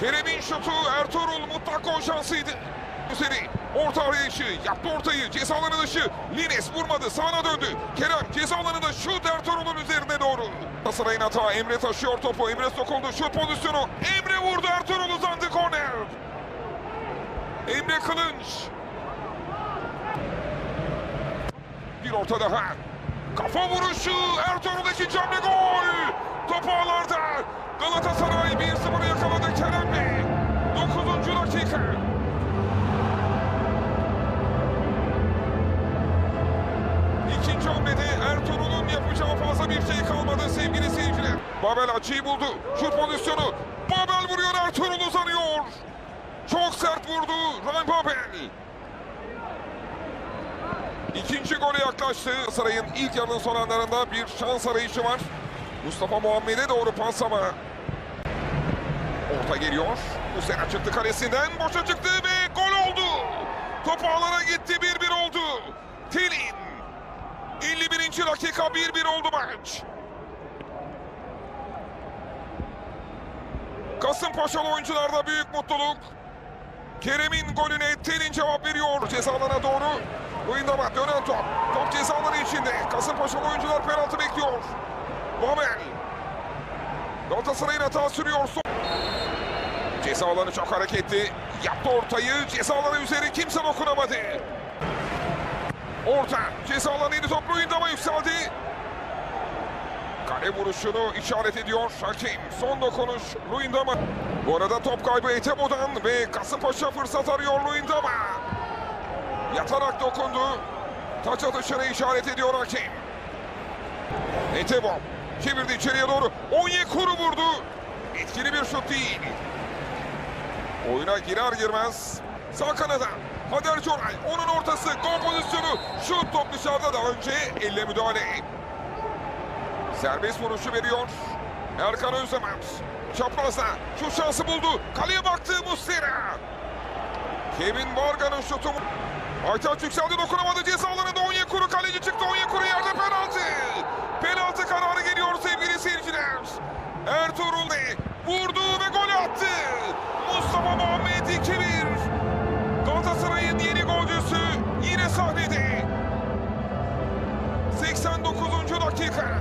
Kerem'in şutu Ertuğrul Mutlako şansıydı. Üzeri orta arayışı yaptı ortayı ceza dışı Lines vurmadı sağına döndü. Kerem ceza alanında şut Ertuğrul'un üzerine doğru. Galatasaray'ın hata Emre taşıyor topu Emre sokuldu şut pozisyonu Emre vurdu Ertuğrul uzandı korner. Emre Kılınç. Bir orta daha. Kafa vuruşu Ertuğrul ikinci hamle gol. Topu Hamlede Ertuğrul'un yapacağı fazla bir şey kalmadı sevgili seyirciler. Babel açıyı buldu. Şut pozisyonu. Babel vuruyor Ertuğrul uzanıyor. Çok sert vurdu Ryan Babel. İkinci gole yaklaştı. Saray'ın ilk yarının son anlarında bir şans arayışı var. Mustafa Muhammed'e doğru pas ama. Orta geliyor. Muslera çıktı kalesinden. Boşa çıktı ve gol oldu. Top ağlara gitti. 1-1 oldu. Telin. 51. dakika 1-1 oldu maç. Kasımpaşalı oyuncularda büyük mutluluk. Kerem'in golüne Telin cevap veriyor ceza alanına doğru. Oyunda dönen top. Top ceza alanı içinde. Kasımpaşalı oyuncular penaltı bekliyor. Babel. Galatasaray'ın hata sürüyor. Son- Ceza alanı çok hareketli. Yaptı ortayı. Ceza alanı üzeri kimse dokunamadı. Orta. Ceza alanıydı top Luyendam'a yükseldi. Kale vuruşunu işaret ediyor Hakim. Son dokunuş Luyendam'a. Bu arada top kaybı Etebo'dan ve Kasımpaşa fırsat arıyor Luyendam'a. Yatarak dokundu. Taç atışını işaret ediyor Hakim. Etebo çevirdi içeriye doğru. Onyekuru vurdu. Etkili bir şut değil. Oyuna girer girmez sağ kanada Hader Coray onun ortası gol pozisyonu. Şut top dışarıda da önce elle müdahale. Serbest vuruşu veriyor. Erkan Özdemer çaprazda. Şu şansı buldu. Kaleye baktı Muslera. Kevin Varga'nın şutu. Aytaç yükseldi dokunamadı. Ceza alanında Onyekuru kaleci çıktı. Onyekuru yerde Galatasaray'ın yeni golcüsü yine sahnede 89. dakika